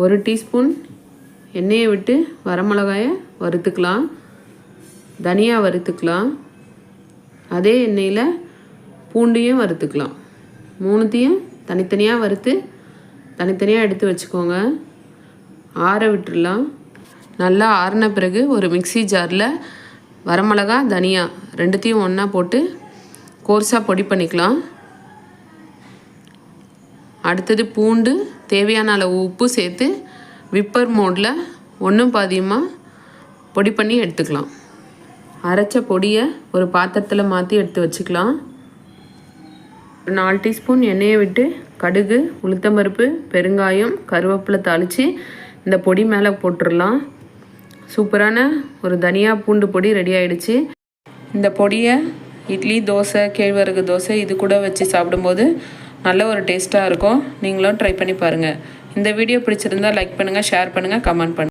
ஒரு டீஸ்பூன் எண்ணெயை விட்டு வரமிளகாயை வறுத்துக்கலாம். தனியா வறுத்துக்கலாம். அதே எண்ணெயில் பூண்டையும் வறுத்துக்கலாம். மூணுத்தையும் தனித்தனியாக வறுத்து தனித்தனியாக எடுத்து வச்சுக்கோங்க. ஆற விட்டுடலாம். நல்லா ஆறின பிறகு ஒரு மிக்ஸி ஜாரில் வரமிளகா தனியா ரெண்டுத்தையும் ஒன்றா போட்டு கோர்ஸாக பொடி பண்ணிக்கலாம். அடுத்தது பூண்டு தேவையான அளவு உப்பு சேர்த்து விப்பர் மோடில் ஒன்றும் பாதியமாக பொடி பண்ணி எடுத்துக்கலாம். அரைச்ச பொடியை ஒரு பாத்திரத்தில் மாற்றி எடுத்து வச்சுக்கலாம். ஒரு நாலு டீஸ்பூன் எண்ணெயை விட்டு கடுகு உளுத்தம்பருப்பு பெருங்காயம் கருவேப்பிலை தாளித்து இந்த பொடி மேலே போட்டுடலாம். சூப்பரான ஒரு தனியா பூண்டு பொடி ரெடி ஆயிடுச்சு. இந்த பொடியை இட்லி தோசை கேழ்வரகு தோசை இது கூட வச்சு சாப்பிடும்போது நல்ல ஒரு டேஸ்ட்டாக இருக்கும். நீங்களும் ட்ரை பண்ணி பாருங்கள் இந்த வீடியோ பிடிச்சிருந்தா லைக் பண்ணுங்கள் ஷேர் பண்ணுங்கள் கமெண்ட் பண்ணுங்கள்